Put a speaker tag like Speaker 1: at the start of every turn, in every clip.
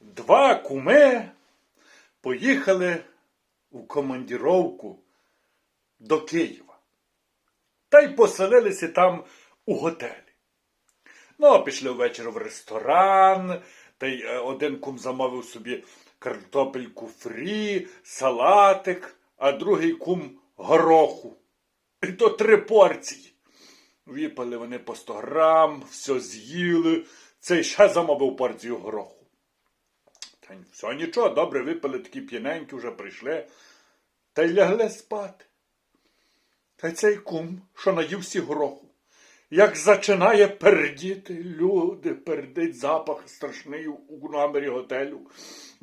Speaker 1: Два куми поїхали у командіровку до Києва. Та й поселилися там у готелі. Ну, а пішли ввечері в ресторан, та й е, один кум замовив собі картопельку фрі, салатик, а другий кум гороху. І то три порції. Випали вони по 100 грам, все з'їли, цей ще замовив порцію гороху. Та й все нічого, добре випили, такі п'яненькі вже прийшли, та й лягли спати. Та й цей кум, що наївся гороху, як зачинає пердіти, люди, пердить запах страшний у номері готелю.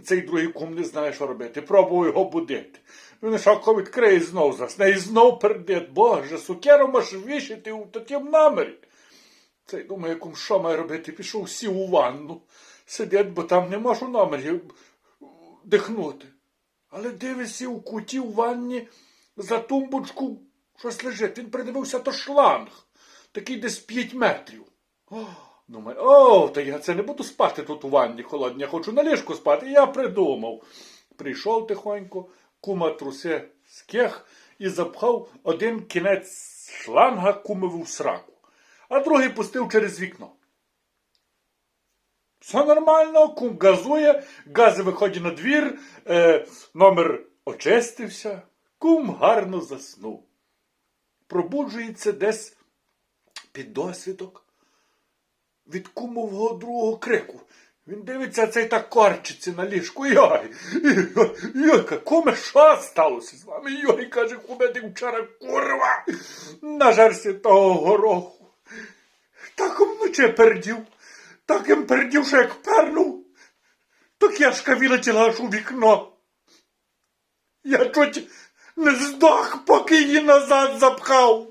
Speaker 1: Цей другий кум не знає, що робити. Пробував його будити. Він шапку відкриє і знов засне, і знов пердить. Боже, сукеру можеш вішити у такому номері. Цей думає, кум, що має робити? Пішов сів у ванну. Сидить, бо там не може у номері дихнути. Але дивишся у куті у ванні за тумбочку щось лежить. Він придивився то шланг, такий десь 5 метрів. О, думає, о, та я це не буду спати тут у ванні холодні, я хочу на ліжку спати. Я придумав. Прийшов тихонько, кума труси з кех і запхав один кінець шланга кумову в сраку, а другий пустив через вікно. Все нормально, кум газує, гази виходить на двір, е, номер очистився, кум гарно заснув. Пробуджується десь під досвідок від кумового другого крику. Він дивиться, цей так корчиться на ліжку. Йой, йой, йой, куме, що сталося з вами? Йой, каже, куме, ти вчора курва, нажерся того гороху. Так вночі пердів, так їм передівши, як пернув, то кешка вилетіла аж у вікно. Я чуть не здох, поки її назад запхав.